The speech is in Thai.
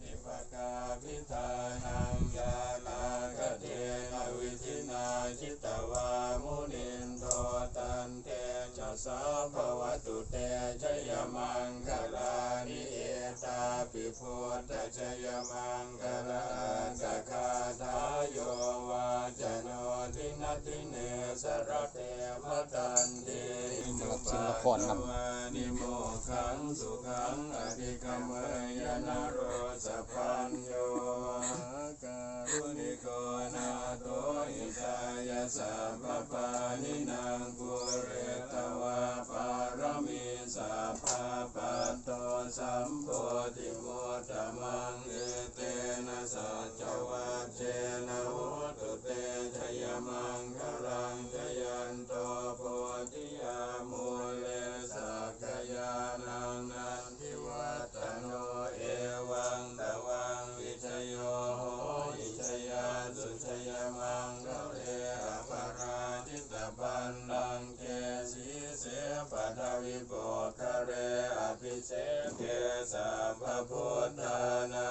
ติปกาพิธานังยาลากเทนะวิธินาจิตวามุนินโทตันเตชะสาภวตุเตชยมังคลานิเอตาปิพุทธชยมังคลาสกาทายโยวาจโนทินัติเนสรเตมตันเตนุปาทวานิโม สุขังอธิกมยนะโรสปัญโยการุณิโกนาโตอิตายาสัพปานินางกุเรตวาปารมีสัพพะปัตโตสัมโพธิโมตมังเอต โกคะเรอภิเสเกสัพพุทธานา